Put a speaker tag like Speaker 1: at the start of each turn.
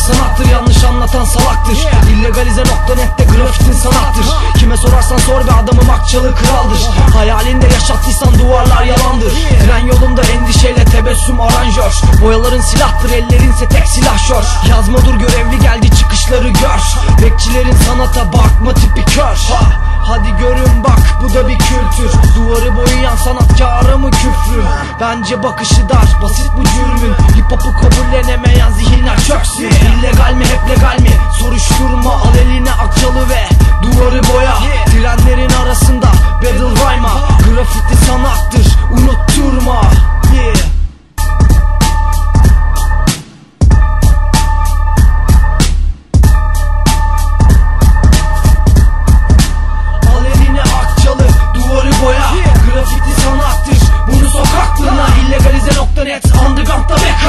Speaker 1: sanattır Yanlış anlatan salaktır. İllegalize.net'te grafitin sanattır. Kime sorarsan sor be adamım akçalı kraldır. Hayalinde yaşattıysan duvarlar yalandır. Tren yolunda endişeyle tebessüm aranjör. Boyaların silahtır ellerinse tek silahşör Yazma dur görevli geldi çıkışları gör. Bekçilerin sanata bakma tipi kör. Ha, Hadi görün bak bu da bir kültür. Duvarı boyayan sanatkara mı küfrü? Bence bakışı dar basit bu cürmün. Hip hop'u çöksün İllegal mi hep legal mi soruşturma Al eline akçalı ve duvarı boya. Trenlerin arasında battle rhyme'a Grafiti sanattır unutturma. Yeah. Grafiti sanattır. Bunu sokaklığına illegalize.net underground'da beka